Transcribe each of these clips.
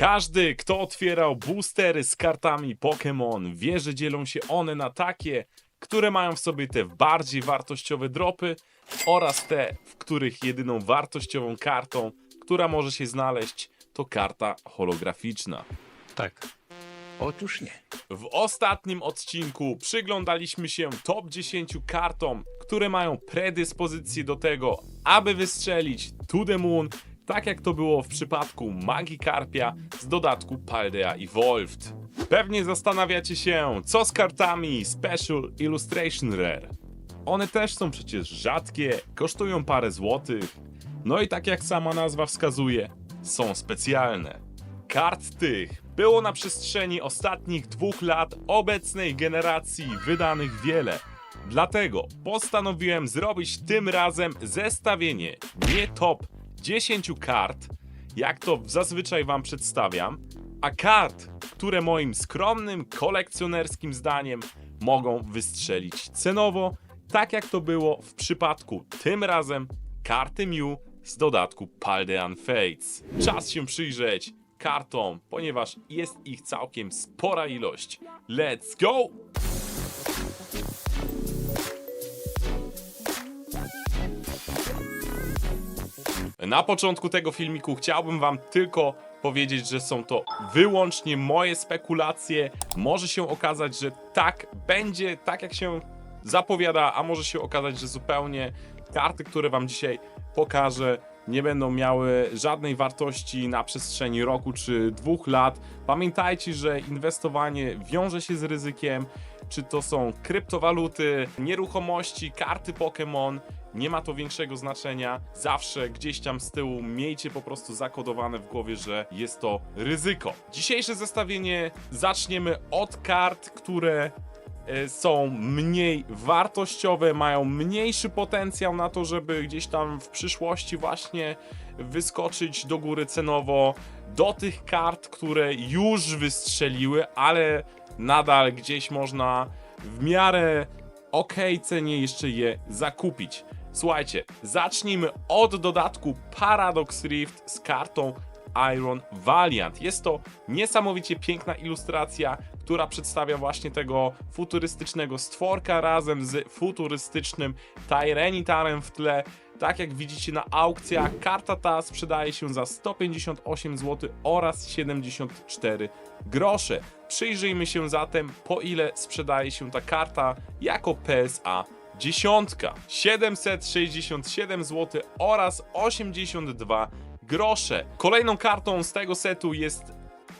Każdy, kto otwierał boostery z kartami Pokémon, wie, że dzielą się one na takie, które mają w sobie te bardziej wartościowe dropy oraz te, w których jedyną wartościową kartą, która może się znaleźć, to karta holograficzna. Tak. Otóż nie. W ostatnim odcinku przyglądaliśmy się top 10 kartom, które mają predyspozycję do tego, aby wystrzelić To The Moon, tak jak to było w przypadku Magikarpia z dodatku Paldea Evolved. Pewnie zastanawiacie się, co z kartami Special Illustration Rare. One też są przecież rzadkie, kosztują parę złotych, no i tak jak sama nazwa wskazuje, są specjalne. Kart tych było na przestrzeni ostatnich dwóch lat obecnej generacji wydanych wiele. Dlatego postanowiłem zrobić tym razem zestawienie nie top 10 kart, jak to zazwyczaj wam przedstawiam, a kart, które moim skromnym kolekcjonerskim zdaniem mogą wystrzelić cenowo, tak jak to było w przypadku tym razem karty Mew z dodatku Paldean Fates. Czas się przyjrzeć kartom, ponieważ jest ich całkiem spora ilość. Let's go! Na początku tego filmiku chciałbym Wam tylko powiedzieć, że są to wyłącznie moje spekulacje. Może się okazać, że tak będzie, tak jak się zapowiada, a może się okazać, że zupełnie karty, które Wam dzisiaj pokażę, nie będą miały żadnej wartości na przestrzeni roku czy dwóch lat. Pamiętajcie, że inwestowanie wiąże się z ryzykiem. Czy to są kryptowaluty, nieruchomości, karty Pokémon, nie ma to większego znaczenia. Zawsze gdzieś tam z tyłu miejcie po prostu zakodowane w głowie, że jest to ryzyko. Dzisiejsze zestawienie zaczniemy od kart, które e, są mniej wartościowe, mają mniejszy potencjał na to, żeby gdzieś tam w przyszłości właśnie wyskoczyć do góry cenowo, do tych kart, które już wystrzeliły, ale nadal gdzieś można w miarę okej cenie jeszcze je zakupić. Słuchajcie, zacznijmy od dodatku Paradox Rift z kartą Iron Valiant. Jest to niesamowicie piękna ilustracja, która przedstawia właśnie tego futurystycznego stworka razem z futurystycznym Tyranitarem w tle. Tak jak widzicie na aukcjach, karta ta sprzedaje się za 158 zł oraz 74 grosze. Przyjrzyjmy się zatem, po ile sprzedaje się ta karta jako PSA dziesiątka 767 zł oraz 82 grosze. Kolejną kartą z tego setu jest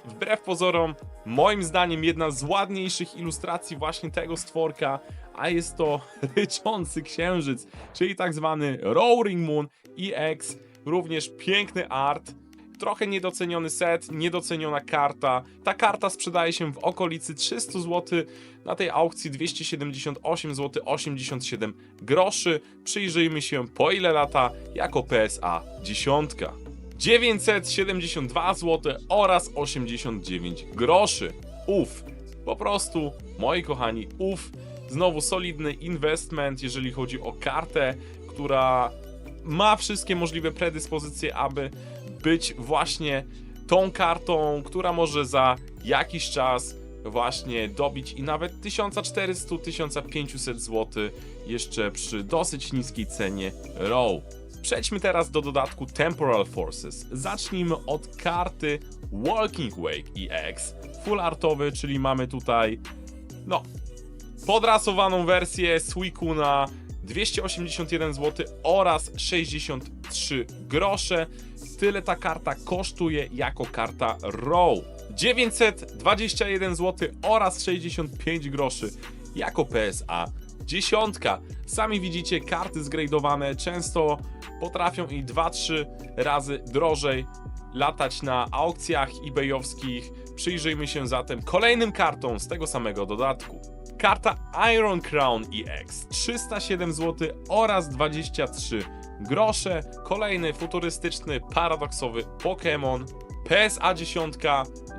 wbrew pozorom moim zdaniem jedna z ładniejszych ilustracji właśnie tego stworka, a jest to ryczący księżyc, czyli tak zwany Roaring Moon EX, również piękny art. Trochę niedoceniony set, niedoceniona karta. Ta karta sprzedaje się w okolicy 300 zł, na tej aukcji 278 zł 87 groszy. Przyjrzyjmy się po ile lata jako PSA dziesiątka. 972 zł oraz 89 groszy. Uf, po prostu, moi kochani, uf, znowu solidny investment, jeżeli chodzi o kartę, która ma wszystkie możliwe predyspozycje, aby być właśnie tą kartą, która może za jakiś czas właśnie dobić i nawet 1400-1500 zł jeszcze przy dosyć niskiej cenie ROW. Przejdźmy teraz do dodatku Temporal Forces. Zacznijmy od karty Walking Wake EX. Full artowy, czyli mamy tutaj no podrasowaną wersję Suicuna 281 zł oraz 63 grosze. Tyle ta karta kosztuje jako karta ROW. 921 zł oraz 65 groszy jako PSA. Dziesiątka. Sami widzicie, karty zgradowane często potrafią i 2-3 razy drożej latać na aukcjach ebayowskich. Przyjrzyjmy się zatem kolejnym kartom z tego samego dodatku. Karta Iron Crown EX 307 zł oraz 23 grosze. Kolejny futurystyczny, paradoksowy Pokémon. PSA 10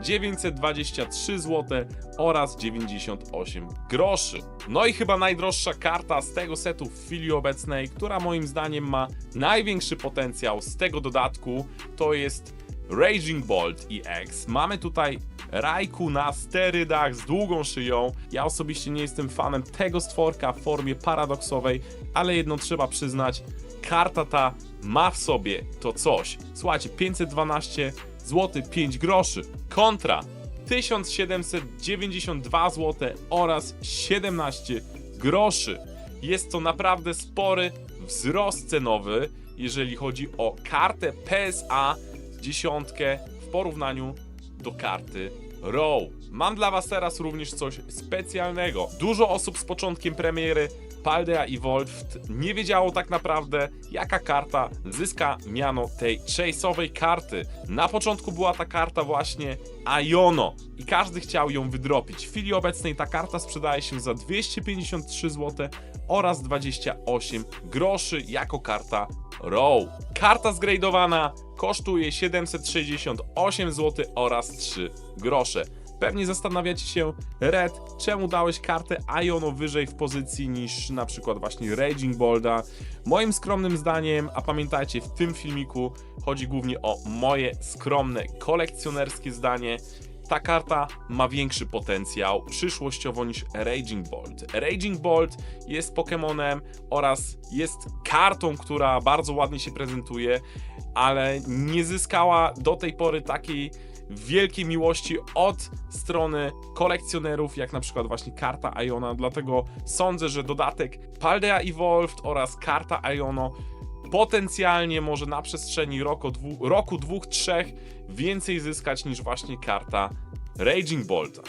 923 zł oraz 98 groszy. No i chyba najdroższa karta z tego setu w chwili obecnej, która moim zdaniem ma największy potencjał z tego dodatku, to jest Raging Bolt EX. Mamy tutaj Raiku na sterydach z długą szyją. Ja osobiście nie jestem fanem tego stworka w formie paradoksowej, ale jedno trzeba przyznać, karta ta ma w sobie to coś. Słuchajcie, 512 zł 5 groszy kontra 1792 zł oraz 17 groszy. Jest to naprawdę spory wzrost cenowy, jeżeli chodzi o kartę PSA dziesiątkę w porównaniu do karty RAW. Mam dla Was teraz również coś specjalnego. Dużo osób z początkiem premiery Paldea Evolved nie wiedziało tak naprawdę, jaka karta zyska miano tej chase'owej karty. Na początku była ta karta właśnie Iono i każdy chciał ją wydropić. W chwili obecnej ta karta sprzedaje się za 253 zł oraz 28 groszy jako karta RAW. Karta zgradowana kosztuje 768 zł oraz 3 grosze. Pewnie zastanawiacie się, Red, czemu dałeś kartę Iono wyżej w pozycji niż na przykład właśnie Raging Bolda? Moim skromnym zdaniem, a pamiętajcie, w tym filmiku chodzi głównie o moje skromne, kolekcjonerskie zdanie, ta karta ma większy potencjał przyszłościowo niż Raging Bolt. Raging Bolt jest Pokémonem oraz jest kartą, która bardzo ładnie się prezentuje, ale nie zyskała do tej pory takiej wielkiej miłości od strony kolekcjonerów, jak na przykład właśnie karta Iona, dlatego sądzę, że dodatek Paldea Evolved oraz karta Iono potencjalnie może na przestrzeni roku, dwu, roku dwóch, trzech więcej zyskać niż właśnie karta Raging Bolta.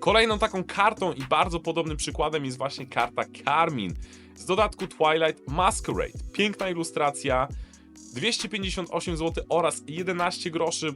Kolejną taką kartą i bardzo podobnym przykładem jest właśnie karta Carmin z dodatku Twilight Masquerade. Piękna ilustracja, 258 zł oraz 11 groszy.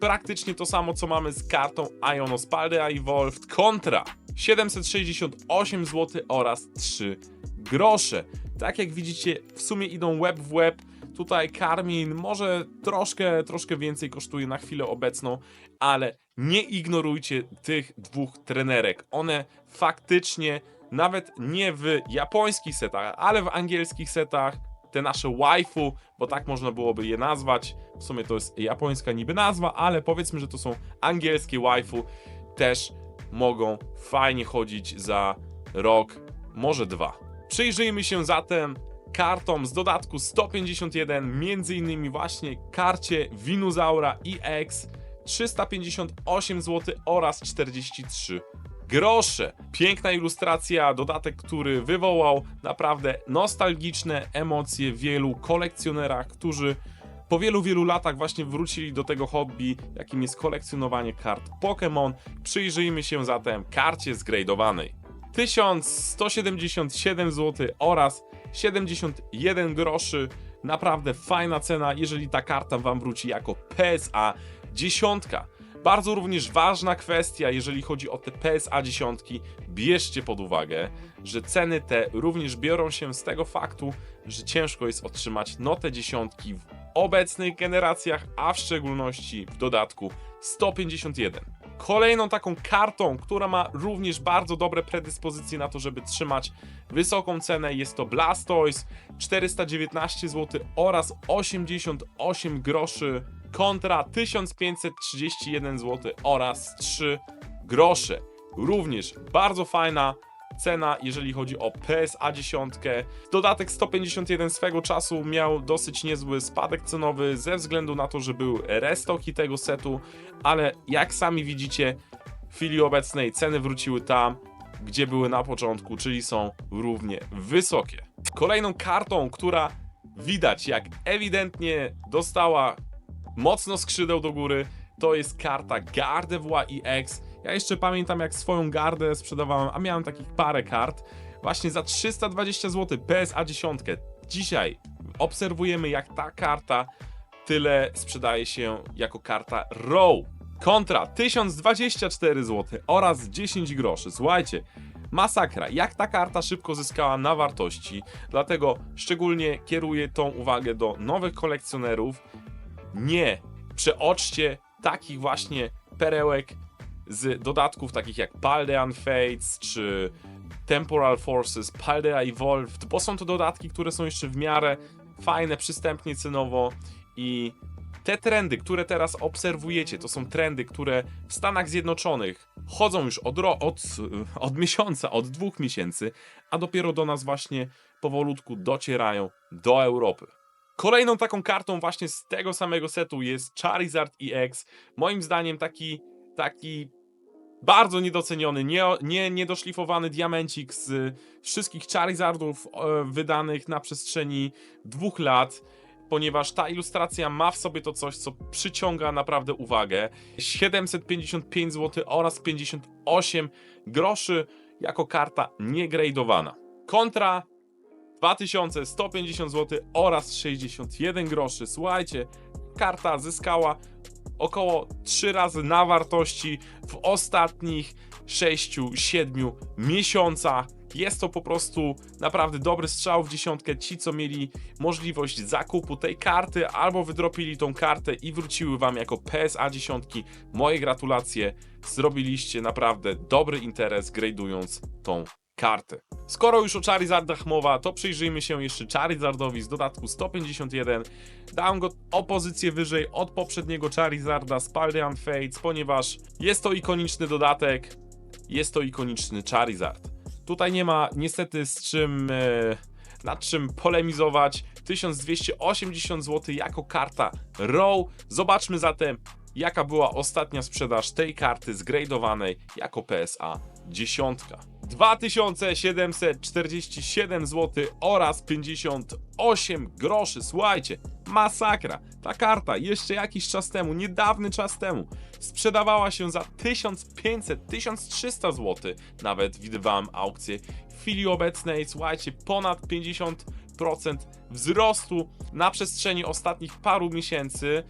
Praktycznie to samo, co mamy z kartą Iono Spaldea Evolved kontra 768 zł oraz 3 grosze. Tak jak widzicie, w sumie idą web w web. Tutaj Karmin może troszkę, troszkę więcej kosztuje na chwilę obecną, ale nie ignorujcie tych dwóch trenerek. One faktycznie, nawet nie w japońskich setach, ale w angielskich setach, te nasze waifu, bo tak można byłoby je nazwać. W sumie to jest japońska niby nazwa, ale powiedzmy, że to są angielskie waifu, też mogą fajnie chodzić za rok, może dwa. Przyjrzyjmy się zatem kartom z dodatku 151, między innymi właśnie karcie Winuzaura EX 358 zł oraz 43 grosze. Piękna ilustracja, dodatek, który wywołał naprawdę nostalgiczne emocje wielu kolekcjonerach, którzy po wielu, wielu latach właśnie wrócili do tego hobby, jakim jest kolekcjonowanie kart Pokémon. Przyjrzyjmy się zatem karcie zgradowanej. 1177 zł oraz 71 groszy. Naprawdę fajna cena, jeżeli ta karta Wam wróci jako PSA dziesiątka. Bardzo również ważna kwestia, jeżeli chodzi o te PSA dziesiątki, bierzcie pod uwagę, że ceny te również biorą się z tego faktu, że ciężko jest otrzymać notę dziesiątki w obecnych generacjach, a w szczególności w dodatku 151. Kolejną taką kartą, która ma również bardzo dobre predyspozycje na to, żeby trzymać wysoką cenę, jest to Blastoise 419 zł oraz 88 groszy kontra 1531 zł oraz 3 grosze. Również bardzo fajna cena, jeżeli chodzi o PSA 10. Dodatek 151 swego czasu miał dosyć niezły spadek cenowy ze względu na to, że był restoki tego setu, ale jak sami widzicie, w chwili obecnej ceny wróciły tam, gdzie były na początku, czyli są równie wysokie. Kolejną kartą, która widać jak ewidentnie dostała mocno skrzydeł do góry, to jest karta Gardevoir EX. Ja jeszcze pamiętam jak swoją gardę sprzedawałem, a miałem takich parę kart, właśnie za 320 zł PSA 10. Dzisiaj obserwujemy jak ta karta tyle sprzedaje się jako karta RAW. Kontra 1024 zł oraz 10 groszy. Słuchajcie, masakra. Jak ta karta szybko zyskała na wartości, dlatego szczególnie kieruję tą uwagę do nowych kolekcjonerów. Nie przeoczcie takich właśnie perełek z dodatków takich jak Paldean Fates czy Temporal Forces, Paldea Evolved, bo są to dodatki, które są jeszcze w miarę fajne, przystępnie cenowo i Te trendy, które teraz obserwujecie, to są trendy, które w Stanach Zjednoczonych chodzą już od, od, od miesiąca, od dwóch miesięcy, a dopiero do nas właśnie powolutku docierają do Europy. Kolejną taką kartą właśnie z tego samego setu jest Charizard EX. Moim zdaniem taki, taki bardzo niedoceniony, nie, nie, niedoszlifowany diamencik z wszystkich Charizardów e, wydanych na przestrzeni dwóch lat, ponieważ ta ilustracja ma w sobie to coś, co przyciąga naprawdę uwagę. 755 zł oraz 58 groszy jako karta niegradowana. Kontra 2150 zł oraz 61 groszy. Słuchajcie, karta zyskała około 3 razy na wartości w ostatnich 6-7 miesiącach. Jest to po prostu naprawdę dobry strzał w dziesiątkę. Ci, co mieli możliwość zakupu tej karty, albo wydropili tą kartę i wróciły wam jako PSA dziesiątki, moje gratulacje. Zrobiliście naprawdę dobry interes, gradując tą kartę. Skoro już o Charizardach mowa, to przyjrzyjmy się jeszcze Charizardowi z dodatku 151. Dałem go o pozycję wyżej od poprzedniego Charizarda z Paldean Fates, ponieważ jest to ikoniczny dodatek, jest to ikoniczny Charizard. Tutaj nie ma niestety z czym, e, nad czym polemizować. 1280 zł jako karta Row. Zobaczmy zatem, jaka była ostatnia sprzedaż tej karty zgradowanej jako PSA dziesiątka. 2747 zł oraz 58 groszy. Słuchajcie, masakra. Ta karta jeszcze jakiś czas temu, niedawny czas temu, sprzedawała się za 1500-1300 zł. Nawet widywałem aukcję. W chwili obecnej, słuchajcie, ponad 50% wzrostu na przestrzeni ostatnich paru miesięcy.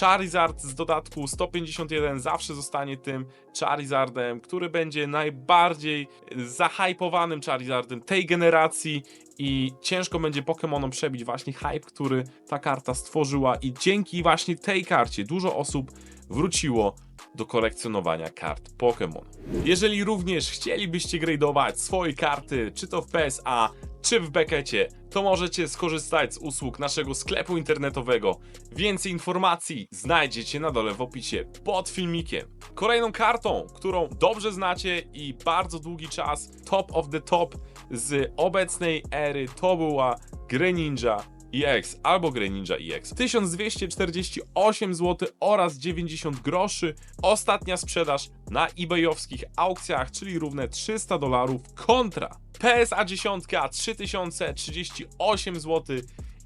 Charizard z dodatku 151 zawsze zostanie tym Charizardem, który będzie najbardziej zahypowanym Charizardem tej generacji i ciężko będzie Pokémonom przebić właśnie hype, który ta karta stworzyła i dzięki właśnie tej karcie dużo osób wróciło do kolekcjonowania kart Pokémon. Jeżeli również chcielibyście gradować swoje karty, czy to w PSA, czy w Beckecie, to możecie skorzystać z usług naszego sklepu internetowego. Więcej informacji znajdziecie na dole w opisie pod filmikiem. Kolejną kartą, którą dobrze znacie i bardzo długi czas top of the top z obecnej ery to była Greninja EX albo Greninja EX. 1248 zł oraz 90 groszy. Ostatnia sprzedaż na ebayowskich aukcjach, czyli równe 300 dolarów kontra PSA 10 3038 zł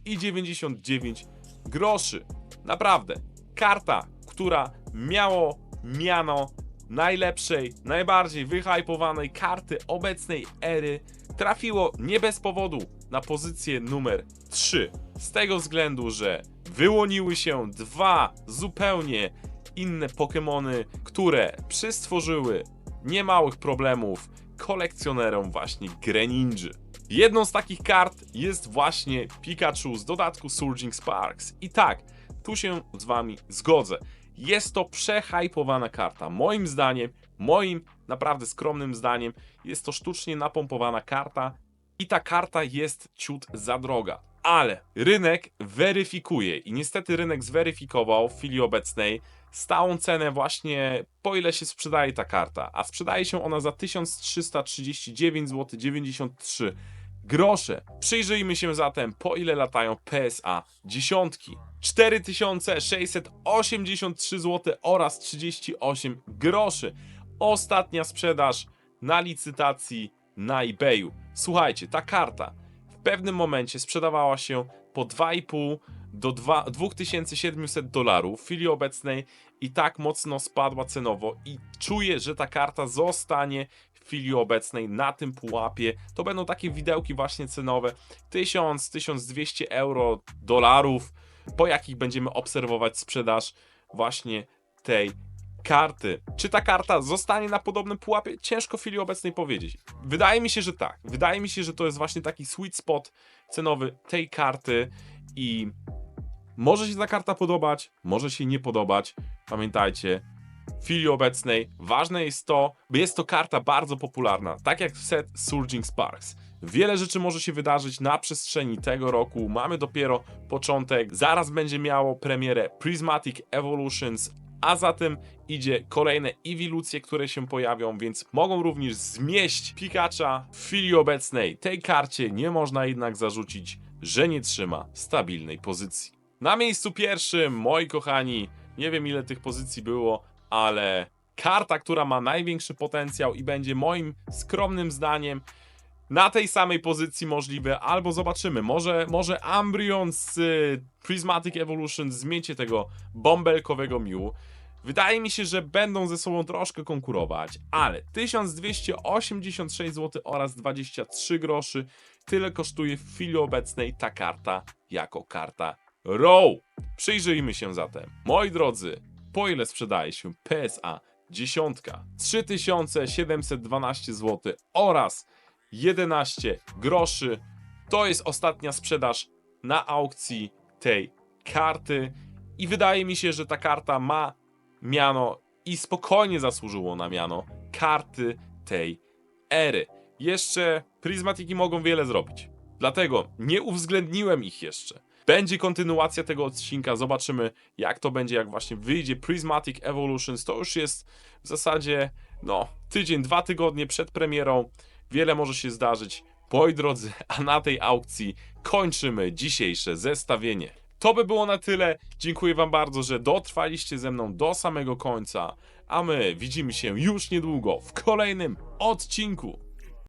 i 99 groszy. Naprawdę, karta, która miało miano najlepszej, najbardziej wyhypowanej karty obecnej ery, trafiło nie bez powodu na pozycję numer 3. Z tego względu, że wyłoniły się dwa zupełnie inne Pokémony, które przystworzyły niemałych problemów kolekcjonerom właśnie Greninja. Jedną z takich kart jest właśnie Pikachu z dodatku Surging Sparks. I tak, tu się z wami zgodzę. Jest to przehypowana karta. Moim zdaniem, moim naprawdę skromnym zdaniem, jest to sztucznie napompowana karta i ta karta jest ciut za droga. Ale rynek weryfikuje i niestety rynek zweryfikował w chwili obecnej stałą cenę właśnie po ile się sprzedaje ta karta, a sprzedaje się ona za 1339 zł 93 grosze. Przyjrzyjmy się zatem po ile latają PSA dziesiątki. 4683 zł oraz 38 groszy. Ostatnia sprzedaż na licytacji na eBayu. Słuchajcie, ta karta pewnym momencie sprzedawała się po 2,5 do 2, 2700 dolarów. W chwili obecnej i tak mocno spadła cenowo i czuję, że ta karta zostanie w chwili obecnej na tym pułapie. To będą takie widełki właśnie cenowe 1000-1200 euro, dolarów, po jakich będziemy obserwować sprzedaż właśnie tej karty. Czy ta karta zostanie na podobnym pułapie? Ciężko w chwili obecnej powiedzieć. Wydaje mi się, że tak. Wydaje mi się, że to jest właśnie taki sweet spot cenowy tej karty i może się ta karta podobać, może się nie podobać. Pamiętajcie, w chwili obecnej ważne jest to, by jest to karta bardzo popularna, tak jak set Surging Sparks. Wiele rzeczy może się wydarzyć na przestrzeni tego roku. Mamy dopiero początek. Zaraz będzie miało premierę Prismatic Evolutions, a zatem idzie kolejne ewilucje, które się pojawią, więc mogą również zmieść Pikacha w chwili obecnej. Tej karcie nie można jednak zarzucić, że nie trzyma stabilnej pozycji. Na miejscu pierwszym, moi kochani, nie wiem ile tych pozycji było, ale karta, która ma największy potencjał i będzie moim skromnym zdaniem na tej samej pozycji możliwe, albo zobaczymy, może, może Ambrion z y, Prismatic Evolution zmiecie tego bąbelkowego Mew. Wydaje mi się, że będą ze sobą troszkę konkurować, ale 1286 zł oraz 23 groszy tyle kosztuje w chwili obecnej ta karta jako karta Row. Przyjrzyjmy się zatem. Moi drodzy, po ile sprzedaje się PSA 10? 3712 zł oraz 11 groszy. To jest ostatnia sprzedaż na aukcji tej karty i wydaje mi się, że ta karta ma miano i spokojnie zasłużyło na miano karty tej ery. Jeszcze pryzmatiki mogą wiele zrobić. Dlatego nie uwzględniłem ich jeszcze. Będzie kontynuacja tego odcinka, zobaczymy jak to będzie, jak właśnie wyjdzie Prismatic Evolutions. To już jest w zasadzie, no, tydzień, dwa tygodnie przed premierą. Wiele może się zdarzyć. Moi drodzy, a na tej aukcji kończymy dzisiejsze zestawienie. To by było na tyle. Dziękuję Wam bardzo, że dotrwaliście ze mną do samego końca. A my widzimy się już niedługo w kolejnym odcinku.